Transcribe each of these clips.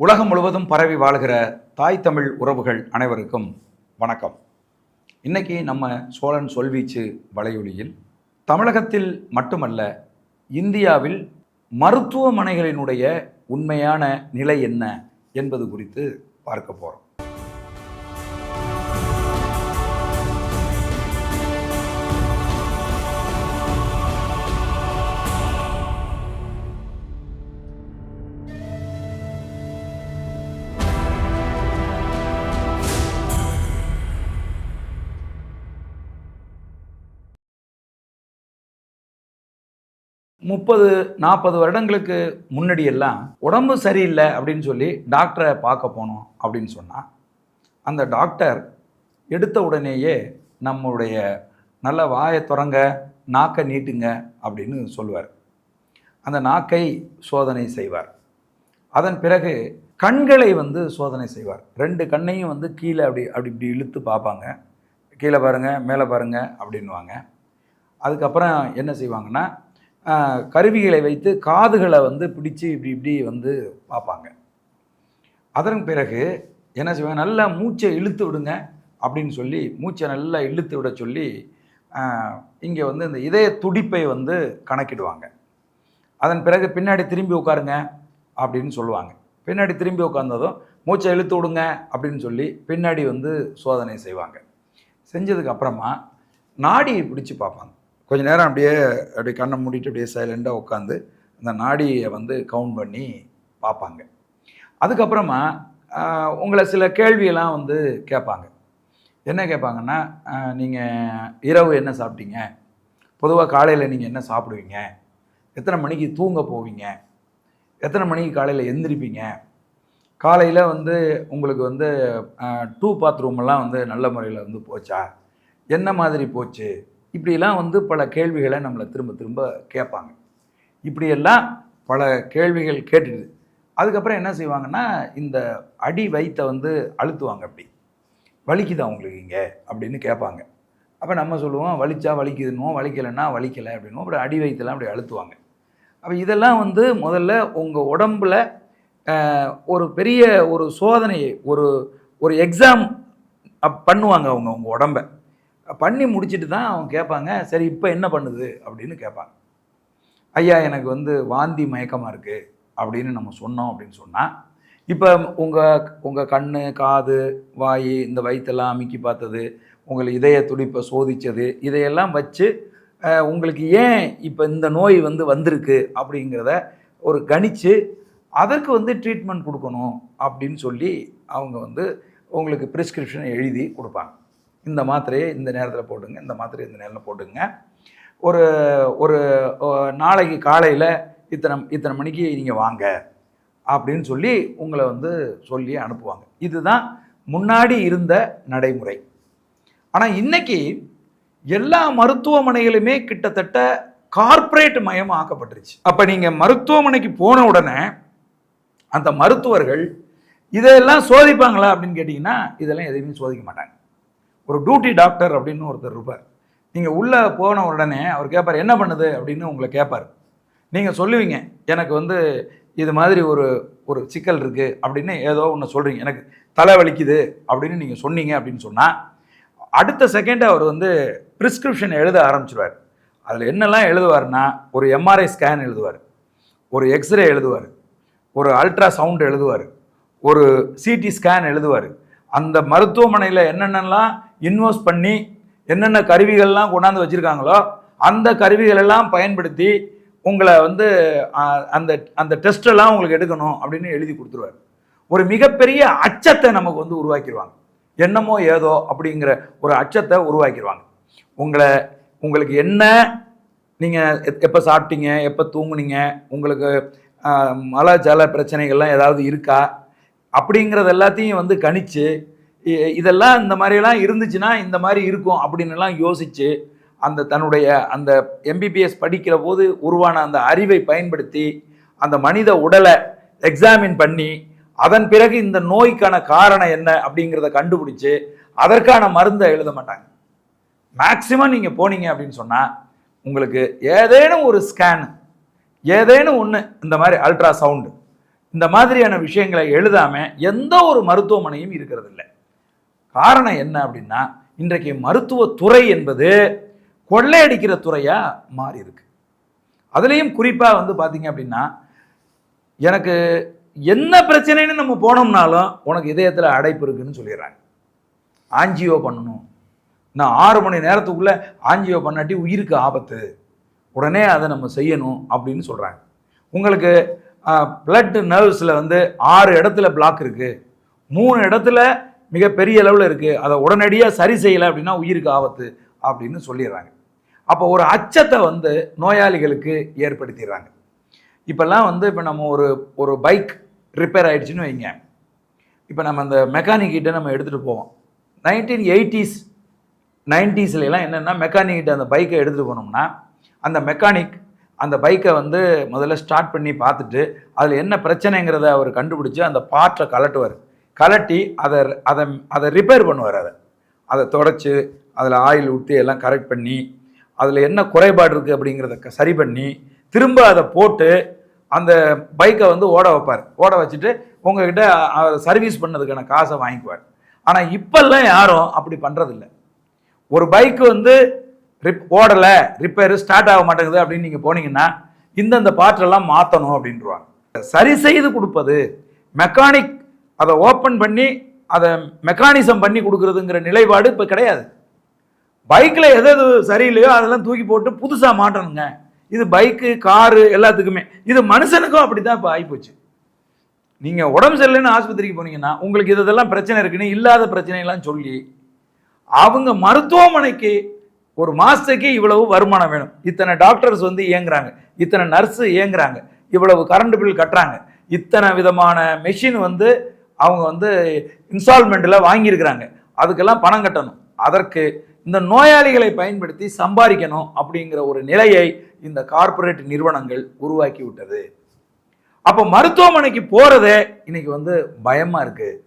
உலகம் முழுவதும் பரவி வாழ்கிற தாய் தமிழ் உறவுகள் அனைவருக்கும் வணக்கம். இன்னைக்கு நம்ம சோழன் சொல்வீச்சு வலையொலியில் தமிழகத்தில் மட்டுமல்ல இந்தியாவில் மருத்துவமனைகளினுடைய உண்மையான நிலை என்ன என்பது குறித்து பார்க்க போகிறோம் முப்பது நாற்பது வருடங்களுக்கு முன்னாடி எல்லாம் உடம்பு சரியில்லை அப்படின்னு சொல்லி டாக்டரை பார்க்க போனோம் அப்படின்னு சொன்னால் அந்த டாக்டர் எடுத்த உடனேயே நம்முடைய நல்ல வாயை திறங்க நாக்கை நீட்டுங்க அப்படின்னு சொல்லுவார். அந்த நாக்கை சோதனை செய்வார். அதன் பிறகு கண்களை வந்து சோதனை செய்வார். ரெண்டு கண்ணையும் வந்து கீழே அப்படி அப்படி இப்படி இழுத்து பார்ப்பாங்க. கீழே பாருங்கள் மேலே பாருங்கள் அப்படின்வாங்க அதுக்கப்புறம் என்ன செய்வாங்கன்னா கருவிகளை வைத்து காதுகளை வந்து பிடிச்சு இப்படி இப்படி வந்து பார்ப்பாங்க. அதன் பிறகு என்ன செய்வாங்க? நல்லா மூச்சை இழுத்து விடுங்க அப்படின்னு சொல்லி மூச்சை நல்லா இழுத்து விட சொல்லி இங்கே வந்து இந்த இதய துடிப்பை வந்து கணக்கிடுவாங்க. அதன் பிறகு பின்னாடி திரும்பி உட்காருங்க அப்படின்னு சொல்லுவாங்க. பின்னாடி திரும்பி உட்காந்ததும் மூச்சை இழுத்து விடுங்க அப்படின்னு சொல்லி பின்னாடி வந்து சோதனை செய்வாங்க. செஞ்சதுக்கு அப்புறமா நாடியை பிடிச்சு பார்ப்பாங்க. கொஞ்ச நேரம் அப்படியே அப்படியே கண்ணை மூடிட்டு அப்படியே சைலண்டாக உட்காந்து அந்த நாடியை வந்து கவுண்ட் பண்ணி பார்ப்பாங்க. அதுக்கப்புறமா உங்களை சில கேள்வியெல்லாம் வந்து கேட்பாங்க. என்ன கேட்பாங்கன்னா நீங்கள் இரவு என்ன சாப்பிட்டீங்க? பொதுவாக காலையில் நீங்கள் என்ன சாப்பிடுவீங்க? எத்தனை மணிக்கு தூங்க போவீங்க? எத்தனை மணிக்கு காலையில் எந்திரிப்பீங்க? காலையில் வந்து உங்களுக்கு வந்து டூ பாத்ரூமெல்லாம் வந்து நல்ல முறையில் வந்து போச்சா? என்ன மாதிரி போச்சு? இப்படியெல்லாம் வந்து பல கேள்விகளை நம்மளை திரும்ப திரும்ப கேட்பாங்க. இப்படியெல்லாம் பல கேள்விகள் கேட்டுடுது. அதுக்கப்புறம் என்ன செய்வாங்கன்னா இந்த அடி வயித்தை வந்து அழுத்துவாங்க அப்படி. வலிக்குதா உங்களுக்கு இங்கே? அப்படின்னு கேட்பாங்க. அப்போ நம்ம சொல்லுவோம் வலிச்சா வலிக்குதுன்னுவோம் வலிக்கலைன்னா வலிக்கலை அப்படின்னுவோம். அப்புறம் அடி வயிற்றுலாம் அப்படி அழுத்துவாங்க. அப்போ இதெல்லாம் வந்து முதல்ல உங்கள் உடம்புல ஒரு பெரிய ஒரு சோதனையை ஒரு ஒரு எக்ஸாம் பண்ணுவாங்க அவங்க உங்கள் உடம்ப. பண்ணி முடிச்சுட்டு தான் அவங்க கேட்பாங்க சரி இப்போ என்ன பண்ணுது? அப்படின்னு கேட்பாங்க. ஐயா எனக்கு வந்து வாந்தி மயக்கமாக இருக்குது அப்படின்னு நம்ம சொன்னோம் அப்படின்னு சொன்னால் இப்போ உங்கள் உங்கள் கண் காது வாய் இந்த வயிற்றெல்லாம் அமுக்கி பார்த்தது உங்களை இதய துடிப்பை சோதித்தது இதையெல்லாம் வச்சு உங்களுக்கு ஏன் இப்போ இந்த நோய் வந்து வந்திருக்கு அப்படிங்கிறத ஒரு கணிச்சு அதற்கு வந்து ட்ரீட்மெண்ட் கொடுக்கணும் அப்படின்னு சொல்லி அவங்க வந்து உங்களுக்கு ப்ரிஸ்கிரிப்ஷன் எழுதி கொடுப்பாங்க. இந்த மாத்திரையை இந்த நேரத்தில் போடுங்க இந்த மாத்திரையை இந்த நேரத்தில் போட்டுங்க ஒரு ஒரு நாளைக்கு காலையில் இத்தனை இத்தனை மணிக்கு நீங்கள் வாங்க அப்படின்னு சொல்லி உங்களை வந்து சொல்லி அனுப்புவாங்க. இதுதான் முன்னாடி இருந்த நடைமுறை. ஆனால் இன்னைக்கு எல்லா மருத்துவமனைகளுமே கிட்டத்தட்ட கார்ப்பரேட் மயம் ஆக்கப்பட்டுருச்சு. அப்போ நீங்கள் மருத்துவமனைக்கு போன உடனே அந்த மருத்துவர்கள் இதெல்லாம் சோதிப்பாங்களா அப்படின்னு கேட்டிங்கன்னா இதெல்லாம் எதையுமே சோதிக்க மாட்டாங்க. ஒரு டியூட்டி டாக்டர் அப்படின்னு ஒருத்தர் இருப்பார். நீங்கள் உள்ளே போன உடனே அவர் கேட்பார் என்ன பண்ணுது? அப்படின்னு உங்களை கேட்பார் நீங்கள் சொல்லுவீங்க எனக்கு வந்து இது மாதிரி ஒரு ஒரு சிக்கல் இருக்குது அப்படின்னு ஏதோ ஒன்று சொல்கிறீங்க எனக்கு தலை வலிக்குது அப்படின்னு நீங்கள் சொன்னீங்க அப்படின்னு சொன்னால் அடுத்த செகண்டு அவர் வந்து ப்ரிஸ்கிரிப்ஷன் எழுத ஆரம்பிச்சிருவார். அதில் என்னெல்லாம் எழுதுவார்னா ஒரு எம்ஆர்ஐ ஸ்கேன் எழுதுவார் ஒரு எக்ஸ்ரே எழுதுவார் ஒரு அல்ட்ரா சவுண்ட் எழுதுவார் ஒரு சிடி ஸ்கேன் எழுதுவார். அந்த மருத்துவமனையில் என்னென்னலாம் இன்வெஸ்ட் பண்ணி என்னென்ன கருவிகள்லாம் கொண்டாந்து வச்சுருக்காங்களோ அந்த கருவிகளெல்லாம் பயன்படுத்தி உங்களை வந்து அந்த அந்த டெஸ்ட்டெல்லாம் உங்களுக்கு எடுக்கணும் அப்படின்னு எழுதி கொடுத்துருவார். ஒரு மிகப்பெரிய அச்சத்தை நமக்கு வந்து உருவாக்கிடுவாங்க என்னமோ ஏதோ அப்படிங்கிற ஒரு அச்சத்தை உருவாக்கிடுவாங்க உங்களை உங்களுக்கு என்ன நீங்கள் எப்போ சாப்பிட்டீங்க எப்போ தூங்குனீங்க உங்களுக்கு மல ஜல பிரச்சனைகள்லாம் ஏதாவது இருக்கா? அப்படிங்கிறது எல்லாத்தையும் வந்து கணிச்சு இதெல்லாம் இந்த மாதிரியெல்லாம் இருந்துச்சுன்னா இந்த மாதிரி இருக்கும் அப்படின்னுலாம் யோசித்து அந்த தன்னுடைய அந்த எம்பிபிஎஸ் படிக்கிற போது உருவான அந்த அறிவை பயன்படுத்தி அந்த மனித உடலை எக்ஸாமின் பண்ணி அதன் பிறகு இந்த நோய்க்கான காரணம் என்ன அப்படிங்கிறத கண்டுபிடிச்சு அதற்கான மருந்தை எழுத மாட்டாங்க. மேக்சிமம் நீங்கள் போனீங்க அப்படின்னு சொன்னால் உங்களுக்கு ஏதேனும் ஒரு ஸ்கேன் ஏதேனும் ஒன்று இந்த மாதிரி அல்ட்ரா சவுண்டு இந்த மாதிரியான விஷயங்களை எழுதாமல் எந்த ஒரு மருத்துவமனையும் இருக்கிறதில்லை. காரணம் என்ன அப்படின்னா இன்றைக்கு மருத்துவத்துறை என்பது கொள்ளையடிக்கிற துறையாக மாறி இருக்கு. அதுலேயும் குறிப்பாக வந்து பார்த்தீங்க அப்படின்னா எனக்கு என்ன பிரச்சனைன்னு நம்ம போனோம்னாலும் உனக்கு இதயத்தில் அடைப்பு இருக்குன்னு சொல்லிடுறாங்க. ஆஞ்சியோ பண்ணணும். நான் ஆறு மணி நேரத்துக்குள்ளே ஆஞ்சியோ பண்ணாட்டி உயிருக்கு ஆபத்து. உடனே அதை நம்ம செய்யணும் அப்படின்னு சொல்கிறாங்க உங்களுக்கு பிளட் நர்வ்ஸில் வந்து ஆறு இடத்துல பிளாக் இருக்குது மூணு இடத்துல மிகப்பெரிய அளவில் இருக்குது அதை உடனடியாக சரி செய்யலை அப்படின்னா உயிருக்கு ஆபத்து அப்படின்னு சொல்லிடுறாங்க. அப்போ ஒரு அச்சத்தை வந்து நோயாளிகளுக்கு ஏற்படுத்திடுறாங்க. இப்போல்லாம் வந்து இப்போ நம்ம ஒரு ஒரு பைக் ரிப்பேர் ஆயிடுச்சுன்னு வைங்க. இப்போ நம்ம அந்த மெக்கானிக்கிட்ட நம்ம எடுத்துகிட்டு போவோம். நைன்டீன் எயிட்டிஸ் நைன்டிஸ்லாம் என்னென்னா மெக்கானிக்கிட்ட அந்த பைக்கை எடுத்துகிட்டு போனோம்னா அந்த மெக்கானிக் அந்த பைக்கை வந்து முதல்ல ஸ்டார்ட் பண்ணி பார்த்துட்டு அதில் என்ன பிரச்சனைங்கிறத அவர் கண்டுபிடிச்சி அந்த பார்ட்டை கலட்டுவார். கலட்டி அதை அதை அதை ரிப்பேர் பண்ணுவார் அதை அதை தொடச்சி அதில் ஆயில் ஊற்றி எல்லாம் கரெக்ட் பண்ணி அதில் என்ன குறைபாடு இருக்குது அப்படிங்கிறத சரி பண்ணி திரும்ப அதை போட்டு அந்த பைக்கை வந்து ஓட வைப்பார். ஓட வச்சுட்டு உங்ககிட்ட சர்வீஸ் பண்ணதுக்கான காசை வாங்கிக்குவார். ஆனால் இப்போல்லாம் யாரும் அப்படி பண்ணுறதில்ல ஒரு பைக்கு வந்து ரிப் ஓடலை ரிப்பேர் ஸ்டார்ட் ஆக மாட்டேங்குது அப்படின்னு நீங்கள் போனீங்கன்னா இந்தந்த பாட்டெல்லாம் மாற்றணும் அப்படின்றவாங்க. சரி செய்து கொடுப்பது மெக்கானிக் அதை ஓப்பன் பண்ணி அதை மெக்கானிசம் பண்ணி கொடுக்குறதுங்கிற நிலைப்பாடு இப்போ கிடையாது. பைக்கில் எது எது சரியில்லையோ அதெல்லாம் தூக்கி போட்டு புதுசாக மாட்டணுங்க இது பைக்கு காரு எல்லாத்துக்குமே. இது மனுஷனுக்கும் அப்படி தான் இப்போ ஆகிப்போச்சு நீங்கள் உடம்பு சரியில்லைன்னு ஆஸ்பத்திரிக்கு போனீங்கன்னா உங்களுக்கு இது இதெல்லாம் பிரச்சனை இருக்குன்னு இல்லாத பிரச்சனையெல்லாம் சொல்லி அவங்க மருத்துவமனைக்கு ஒரு மாதத்துக்கு இவ்வளவு வருமானம் வேணும். இத்தனை டாக்டர்ஸ் வந்து இயங்குறாங்க. இத்தனை நர்ஸு இயங்குறாங்க. இவ்வளவு கரண்ட் பில் கட்டுறாங்க. இத்தனை விதமான மெஷின் வந்து அவங்க வந்து இன்ஸ்டால்மெண்ட்டில் வாங்கியிருக்கிறாங்க. அதுக்கெல்லாம் பணம் கட்டணும். அதற்கு இந்த நோயாளிகளை பயன்படுத்தி சம்பாதிக்கணும் அப்படிங்கிற ஒரு நிலையை இந்த கார்ப்பரேட் நிறுவனங்கள் உருவாக்கி விட்டது அப்போ மருத்துவமனைக்கு போகிறதே இன்னைக்கு வந்து பயமாக இருக்குது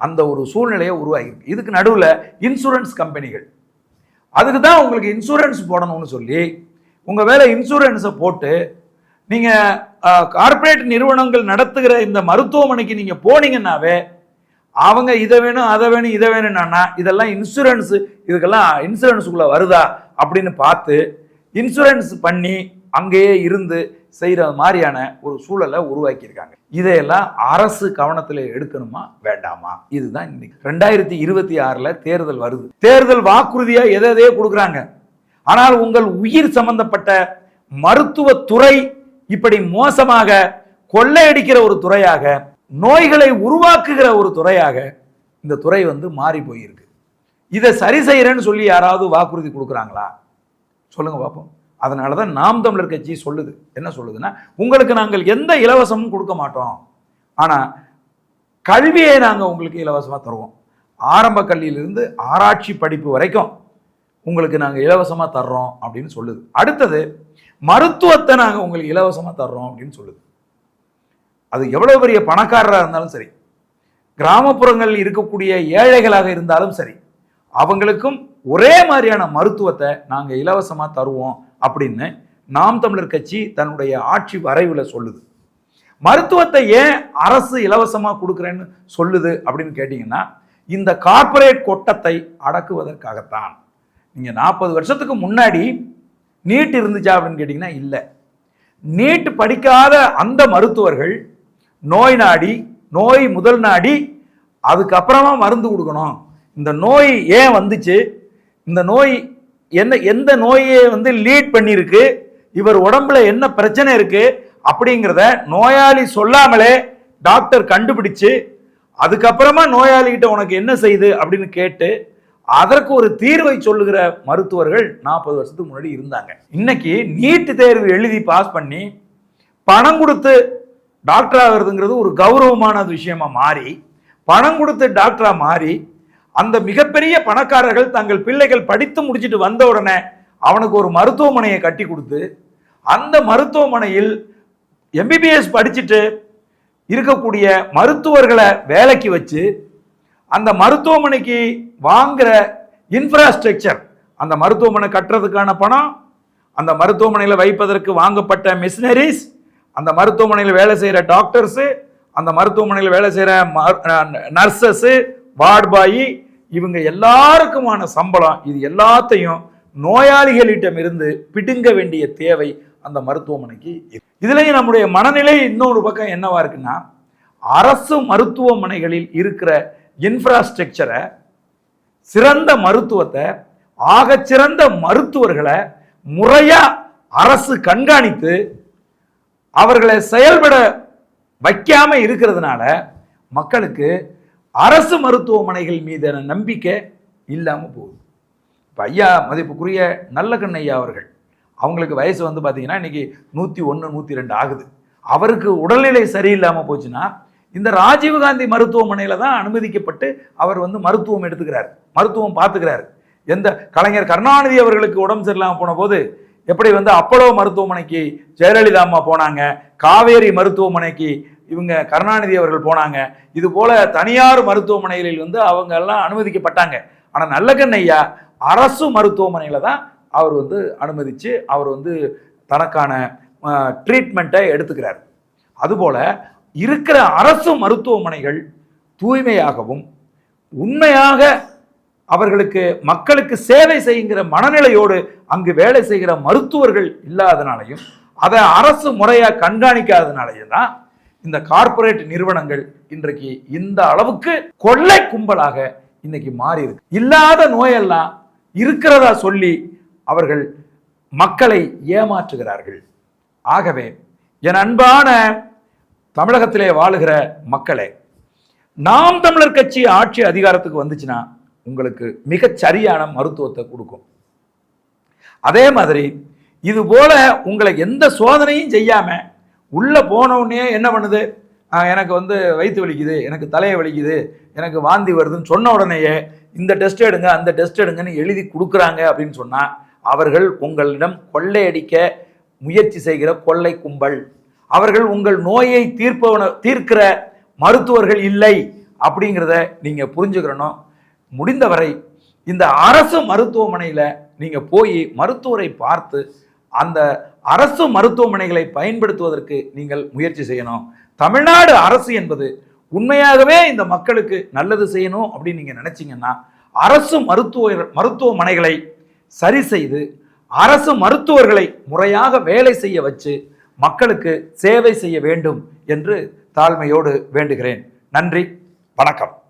அந்த ஒரு சூழ்நிலையை உருவாகிருக்கு இதுக்கு நடுவில் இன்சூரன்ஸ் கம்பெனிகள் அதுக்கு தான் உங்களுக்கு இன்சூரன்ஸ் போடணும்னு சொல்லி உங்கள் வேலை இன்சூரன்ஸை போட்டு நீங்கள் கார்ப்பரேட் நிறுவனங்கள் நடத்துகிற இந்த மருத்துவமனைக்கு நீங்கள் போனீங்கன்னாவே அவங்க இதை வேணும் அதை வேணும் இதை வேணும்னா இதெல்லாம் இன்சூரன்ஸ் இதுக்கெல்லாம் இன்சூரன்ஸுக்குள்ளே வருதா அப்படின்னு பார்த்து இன்சூரன்ஸ் பண்ணி அங்கேயே இருந்து செய்கிற மாதிரியான ஒரு சூழலை உருவாக்கியிருக்காங்க. இதையெல்லாம் அரசு கவனத்தில் எடுக்கணுமா வேண்டாமா? இதுதான் இன்னைக்கு. ரெண்டாயிரத்தி இருபத்தி ஆறில் தேர்தல் வருது. தேர்தல் வாக்குறுதியாக எதை எதையோ கொடுக்குறாங்க. ஆனால் உங்கள் உயிர் சம்பந்தப்பட்ட மருத்துவத்துறை இப்படி மோசமாக கொள்ளையடிக்கிற ஒரு துறையாக நோய்களை உருவாக்குகிற ஒரு துறையாக இந்த துறை வந்து மாறி போயிருக்கு. இதை சரி செய்யறேன்னு சொல்லி யாராவது வாக்குறுதி கொடுக்குறாங்களா? சொல்லுங்க பார்ப்போம் அதனால தான் நாம் தமிழர் கட்சி சொல்லுது. என்ன சொல்லுதுன்னா உங்களுக்கு நாங்கள் எந்த இலவசமும் கொடுக்க மாட்டோம். ஆனால் கல்வியை நாங்கள் உங்களுக்கு இலவசமாக தருவோம். ஆரம்ப கல்வியிலிருந்து ஆராய்ச்சி படிப்பு வரைக்கும் உங்களுக்கு நாங்கள் இலவசமாக தர்றோம் அப்படின்னு சொல்லுது. அடுத்தது மருத்துவத்தை நாங்கள் உங்களுக்கு இலவசமாக தர்றோம் அப்படின்னு சொல்லுது. அது எவ்வளோ பெரிய பணக்காரராக இருந்தாலும் சரி கிராமப்புறங்களில் இருக்கக்கூடிய ஏழைகளாக இருந்தாலும் சரி அவங்களுக்கும் ஒரே மாதிரியான மருத்துவத்தை நாங்கள் இலவசமாக தருவோம் அப்படின்னு நாம் தமிழர் கட்சி தன்னுடைய ஆட்சி வரைவில் சொல்லுது. மருத்துவத்தை ஏன் அரசு இலவசமாக கொடுக்குறேன்னு சொல்லுது அப்படின்னு கேட்டிங்கன்னா இந்த கார்ப்பரேட் கொட்டத்தை அடக்குவதற்காகத்தான். நீங்கள் நாற்பது வருஷத்துக்கு முன்னாடி நீட் இருந்துச்சா அப்படின்னு கேட்டிங்கன்னா இல்லை. நீட் படிக்காத அந்த மருத்துவர்கள் நோய் நாடி நோய் முதல் நாடி அதுக்கப்புறமா மருந்து கொடுக்கணும். இந்த நோய் ஏன் வந்துச்சு? இந்த நோய் என்ன எந்த நோயை வந்து லீட் பண்ணியிருக்கு? இவர் உடம்புல என்ன பிரச்சனை இருக்குது அப்படிங்கிறத நோயாளி சொல்லாமலே டாக்டர் கண்டுபிடிச்சு அதுக்கப்புறமா நோயாளிகிட்ட உனக்கு என்ன செய்யுது அப்படின்னு கேட்டு அதற்கு ஒரு தீர்வை சொல்லுகிற மருத்துவர்கள் நாற்பது வருஷத்துக்கு முன்னாடி இருந்தாங்க. இன்னைக்கு நீட் தேர்வு எழுதி பாஸ் பண்ணி பணம் கொடுத்து டாக்டர் ஆகிறதுங்கிறது ஒரு கௌரவமான விஷயமா மாறி பணம் கொடுத்து டாக்டரா மாறி அந்த மிகப்பெரிய பணக்காரர்கள் தங்கள் பிள்ளைகள் படித்து முடிச்சிட்டு வந்த உடனே அவனுக்கு ஒரு மருத்துவமனையை கட்டி கொடுத்து அந்த மருத்துவமனையில் எம்பிபிஎஸ் படிச்சுட்டு இருக்கக்கூடிய மருத்துவர்களை வேலைக்கு வச்சு அந்த மருத்துவமனைக்கு வாங்குற இன்ஃப்ராஸ்ட்ரக்சர் அந்த மருத்துவமனை கட்டுறதுக்கான பணம் அந்த மருத்துவமனையில் வைப்பதற்கு வாங்கப்பட்ட மிஷினரிஸ் அந்த மருத்துவமனையில் வேலை செய்கிற டாக்டர்ஸு அந்த மருத்துவமனையில் வேலை செய்கிற நர்சஸ்ஸு வார்டு பாயி இவங்க எல்லாருக்குமான சம்பளம் இது எல்லாத்தையும் நோயாளிகளிடம் இருந்து பிடுங்க வேண்டிய தேவை அந்த மருத்துவமனைக்கு இதுலேயும் நம்முடைய மனநிலை இன்னொரு பக்கம் என்னவா இருக்குன்னா அரசு மருத்துவமனைகளில் இருக்கிற இன்ஃப்ராஸ்ட்ரக்சரை சிறந்த மருத்துவத்தை ஆகச்சிறந்த மருத்துவர்களை முறையாக அரசு கண்காணித்து அவர்களை செயல்பட வைக்காம இருக்கிறதுனால மக்களுக்கு அரசு மருத்துவமனைகள் மீதான நம்பிக்கை இல்லாமல் போகுது. இப்போ ஐயா மதிப்புக்குரிய நல்ல கண்ணையா அவர்கள் அவங்களுக்கு வயசு வந்து பார்த்தீங்கன்னா இன்னைக்கு நூற்றி ஒன்று நூற்றி ரெண்டு ஆகுது. அவருக்கு உடல்நிலை சரியில்லாமல் போச்சுன்னா இந்த ராஜீவ்காந்தி மருத்துவமனையில் தான் அனுமதிக்கப்பட்டு அவர் வந்து மருத்துவம் எடுத்துக்கிறார். மருத்துவம் பார்த்துக்கிறார். எந்த கலைஞர் கருணாநிதி அவர்களுக்கு உடம்பு சரியில்லாமல் போன போது எப்படி வந்து அப்பளோ மருத்துவமனைக்கு ஜெயலலிதா அம்மா போனாங்க காவேரி மருத்துவமனைக்கு இவங்க கருணாநிதி அவர்கள் போனாங்க. இது போல தனியார் மருத்துவமனைகளில் வந்து அவங்க எல்லாம் அனுமதிக்கப்பட்டாங்க. ஆனால் நல்லகண்ணையா அரசு மருத்துவமனையில் தான் அவர் வந்து அனுமதித்து அவர் வந்து தனக்கான ட்ரீட்மெண்ட்டை எடுத்துக்கிறார். அதுபோல் இருக்கிற அரசு மருத்துவமனைகள் தூய்மையாகவும் உண்மையாக அவர்களுக்கு மக்களுக்கு சேவை செய்கிற மனநிலையோடு அங்கு வேலை செய்கிற மருத்துவர்கள் இல்லாதனாலையும் அதை அரசு முறையாக கண்காணிக்காதனாலையும் தான் இந்த கார்ப்பரேட் நிறுவனங்கள் இன்றைக்கு இந்த அளவுக்கு கொள்ளை கும்பலாக இன்னைக்கு மாறி இருக்கு இல்லாத நோயெல்லாம் இருக்கிறதா சொல்லி அவர்கள் மக்களை ஏமாற்றுகிறார்கள். ஆகவே என் அன்பான தமிழகத்திலே வாழுகிற மக்களே நாம் தமிழர் கட்சி ஆட்சி அதிகாரத்துக்கு வந்துச்சுன்னா உங்களுக்கு மிகச் சரியான மருத்துவத்தை கொடுக்கும். அதே மாதிரி இது போல உங்களை எந்த சோதனையும் செய்யாமல் உள்ளே போனவுடனே என்ன பண்ணுது? எனக்கு வந்து வயிற்று வலிக்குது எனக்கு தலையை வலிக்குது எனக்கு வாந்தி வருதுன்னு சொன்ன உடனேயே இந்த டெஸ்ட் எடுங்க அந்த டெஸ்ட் எடுங்கன்னு எழுதி கொடுக்குறாங்க அப்படின்னு சொன்னால் அவர்கள் உங்களிடம் கொள்ளையடிக்க முயற்சி செய்கிற கொள்ளை கும்பல். அவர்கள் உங்கள் நோயை தீர்ப்பவன தீர்க்கிற மருத்துவர்கள் இல்லை அப்படிங்கிறத நீங்கள் புரிஞ்சுக்கிறணும். முடிந்தவரை இந்த அரசு மருத்துவமனையில் நீங்கள் போய் மருத்துவரை பார்த்து அந்த அரசு மருத்துவமனைகளை பயன்படுத்துவதற்கு நீங்கள் முயற்சி செய்யணும். தமிழ்நாடு அரசு என்பது உண்மையாகவே இந்த மக்களுக்கு நல்லது செய்யணும் அப்படின்னு நீங்கள் நினச்சிங்கன்னா அரசு மருத்துவ மருத்துவமனைகளை சரி செய்து அரசு மருத்துவர்களை முறையாக வேலை செய்ய வச்சு மக்களுக்கு சேவை செய்ய வேண்டும் என்று தாழ்மையோடு வேண்டுகிறேன். நன்றி வணக்கம்.